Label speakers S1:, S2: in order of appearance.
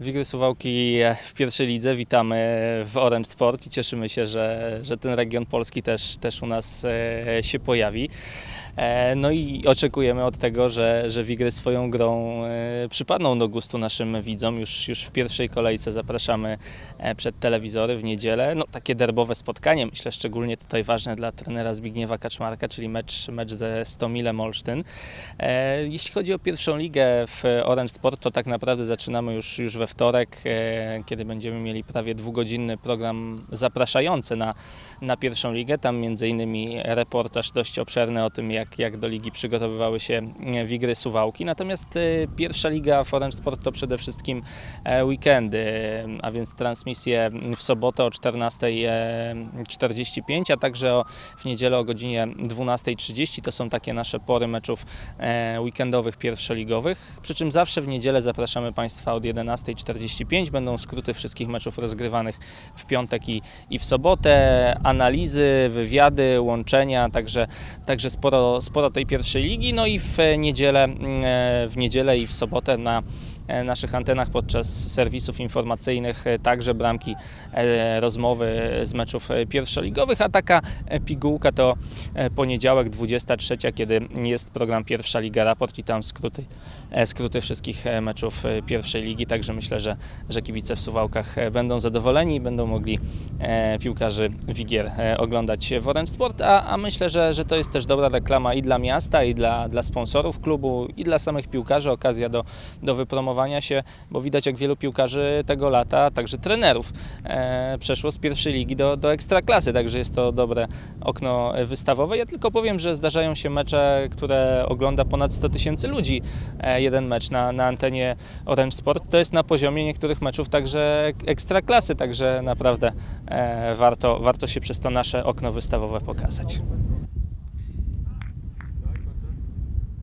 S1: Wigry Suwałki w pierwszej lidze. Witamy w Orange Sport i cieszymy się, że, że ten region polski też, też u nas e, się pojawi. E, No i oczekujemy od tego, że, że Wigry swoją grą e, przypadną do gustu naszym widzom. Już, już w pierwszej kolejce zapraszamy e, przed telewizory w niedzielę. No, takie derbowe spotkanie, myślę szczególnie tutaj ważne dla trenera Zbigniewa Kaczmarka, czyli mecz, mecz ze Stomilem Olsztyn. Jeśli chodzi o pierwszą ligę w Orange Sport, to tak naprawdę zaczynamy już, już we wtorek, kiedy będziemy mieli prawie dwugodzinny program zapraszający na, na pierwszą ligę. Tam między innymi reportaż dość obszerny o tym, jak, jak do ligi przygotowywały się e, Wigry Suwałki. Natomiast e, pierwsza liga w Sport to przede wszystkim e, weekendy, a więc transmisje w sobotę o 14.45, a także w niedzielę o godzinie 12.30. To są takie nasze pory meczów weekendowych pierwszoligowych. Przy czym zawsze w niedzielę zapraszamy Państwa od 11.45. Będą skróty wszystkich meczów rozgrywanych w piątek i, i w sobotę, analizy, wywiady, łączenia, także, także sporo, sporo tej pierwszej ligi. No i w niedzielę, mm, e, w niedzielę i w sobotę na naszych antenach podczas serwisów informacyjnych e, także bramki, e, rozmowy z meczów e, pierwszoligowych, a taka e, pigułka to e, poniedziałek 23, kiedy jest program Pierwsza Liga Raport i tam skróty, e, skróty wszystkich e, meczów e, pierwszej ligi, także myślę, że, że kibice w Suwałkach e, będą zadowoleni i będą mogli e, piłkarzy Wigier e, oglądać w Orange Sport, a, a myślę, że, że to jest też dobra reklama i dla miasta, i dla, dla sponsorów klubu, i dla samych piłkarzy, okazja do, do wypromowania się, bo widać jak wielu piłkarzy tego lata, także trenerów e, przeszło z pierwszej ligi do, do ekstraklasy, także jest to dobre okno wystawowe. Ja tylko powiem, że zdarzają się mecze, które ogląda ponad 100 tysięcy ludzi. E, jeden mecz na, na antenie Orange Sport to jest na poziomie niektórych meczów także ek- ekstraklasy, także naprawdę e, warto, warto się przez to nasze okno wystawowe pokazać.